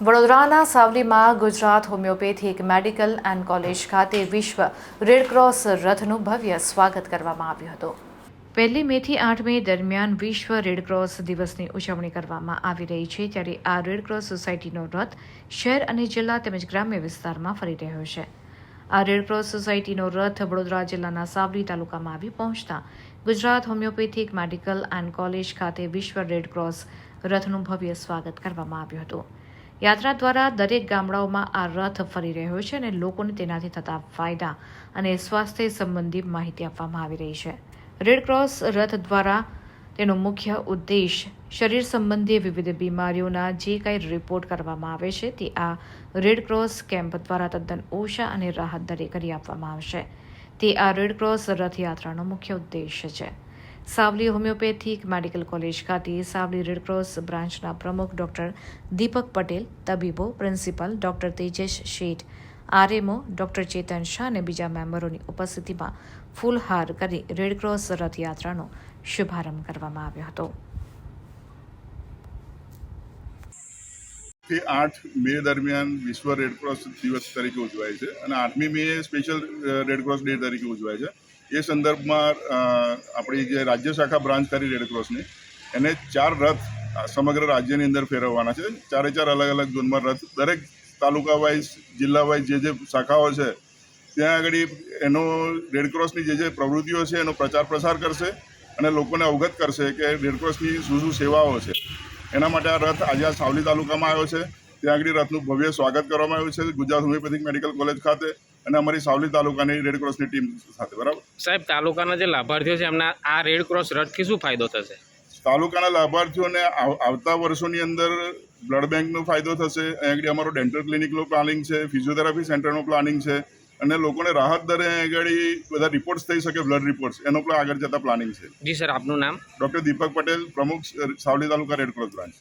વડોદરાના સાવલીમાં Gujarat homeopathic medical and college ખાતે વિશ્વ રેડક્રોસ રથનું ભવ્ય સ્વાગત કરવામાં આવ્યું હતું. પહેલી મેથી આઠ મે દરમિયાન વિશ્વ રેડક્રોસ દિવસની ઉજવણી કરવામાં આવી રહી છે ત્યારે આ રેડક્રોસ સોસાયટીનો રથ શહેર અને જિલ્લા તેમજ ગ્રામ્ય વિસ્તારમાં ફરી રહ્યો છે. આ રેડક્રોસ સોસાયટીનો રથ વડોદરા જિલ્લાના સાવલી તાલુકામાં આવી પહોંચતા Gujarat homeopathic medical and college ખાતે વિશ્વ રેડક્રોસ રથનું ભવ્ય સ્વાગત કરવામાં આવ્યું હતું. યાત્રા દ્વારા દરેક ગામડાઓમાં આ રથ ફરી રહ્યો છે અને લોકોને તેનાથી થતા ફાયદા અને સ્વાસ્થ્ય સંબંધી માહિતી આપવામાં આવી રહી છે. રેડક્રોસ રથ દ્વારા તેનો મુખ્ય ઉદ્દેશ શરીર સંબંધી વિવિધ બીમારીઓના જે કંઈ રિપોર્ટ કરવામાં આવે છે તે આ રેડક્રોસ કેમ્પ દ્વારા તદ્દન ઓછા અને રાહત દરે કરી આપવામાં આવશે. તે આ રેડક્રોસ રથયાત્રાનો મુખ્ય ઉદ્દેશ છે. સાવલી હોમિયોપેથિક મેડિકલ કોલેજ ખાતે સાવલી રેડક્રોસ બ્રાન્ચના પ્રમુખ ડોક્ટર દીપક પટેલ, તબીબો, પ્રિન્સિપલ ડોક્ટર તેજેશ શેઠ, આરએમઓ ડોક્ટર ચેતન શાહ અને બીજા મેમ્બરોની ઉપસ્થિતિમાં ફૂલહાર કરી રેડક્રોસ રથયાત્રાનો શુભારંભ કરવામાં આવ્યો હતો. તે આઠ મે દરમિયાન વિશ્વ રેડક્રોસ દિવસ તરીકે ઉજવાય છે અને આઠમી મે સ્પેશિયલ રેડક્રોસ ડે તરીકે ઉજવાય છે. એ સંદર્ભમાં આપણી જે રાજ્ય શાખા બ્રાન્ચ કરી રેડક્રોસની એને ચાર રથ સમગ્ર રાજ્યની અંદર ફેરવવાના છે. ચારે ચાર અલગ અલગ ઝોનમાં રથ, દરેક તાલુકા વાઇઝ જિલ્લા વાઇઝ જે જે શાખાઓ છે, ત્યાં આગળ એનો રેડક્રોસની જે જે પ્રવૃત્તિઓ છે, એનો પ્રચાર પ્રસાર કરશે અને લોકોને અવગત કરશે કે રેડક્રોસની શું શું સેવાઓ છે. એના માટે આ રથ આજે સાવલી તાલુકામાં આવ્યો છે. ત્યાં આગળ રથનું ભવ્ય સ્વાગત કરવામાં આવ્યું છે. ગુજરાત હોમિયોપેથિક મેડિકલ કોલેજ ખાતે અને અમારી સાવલી તાલુકાની રેડક્રોસની ટીમ સાથે બરાબર? સાહેબ તાલુકાના જે લાભાર્થીઓ છે એમના આ રેડ ક્રોસ રથથી શું ફાયદો થશે? તાલુકાના લાભાર્થીઓને આવ- આવતા વર્ષોની અંદર બ્લડ બેંકનો ફાયદો થશે આગળ અમારો ડેન્ટલ ક્લિનિકનું પ્લાનિંગ છે ફિઝિયોથેરાપી સેન્ટરનું પ્લાનિંગ છે અને લોકોને રાહત દરે આગળ બધા રિપોર્ટ્સ થઈ શકે બ્લડ રિપોર્ટ્સ એનો પણ આગળ જતા પ્લાનિંગ છે. જી સર આપનું નામ? ડૉક્ટર દીપક પટેલ પ્રમુખ સાવલી તાલુકા રેડક્રોસ બ્રાન્ચ.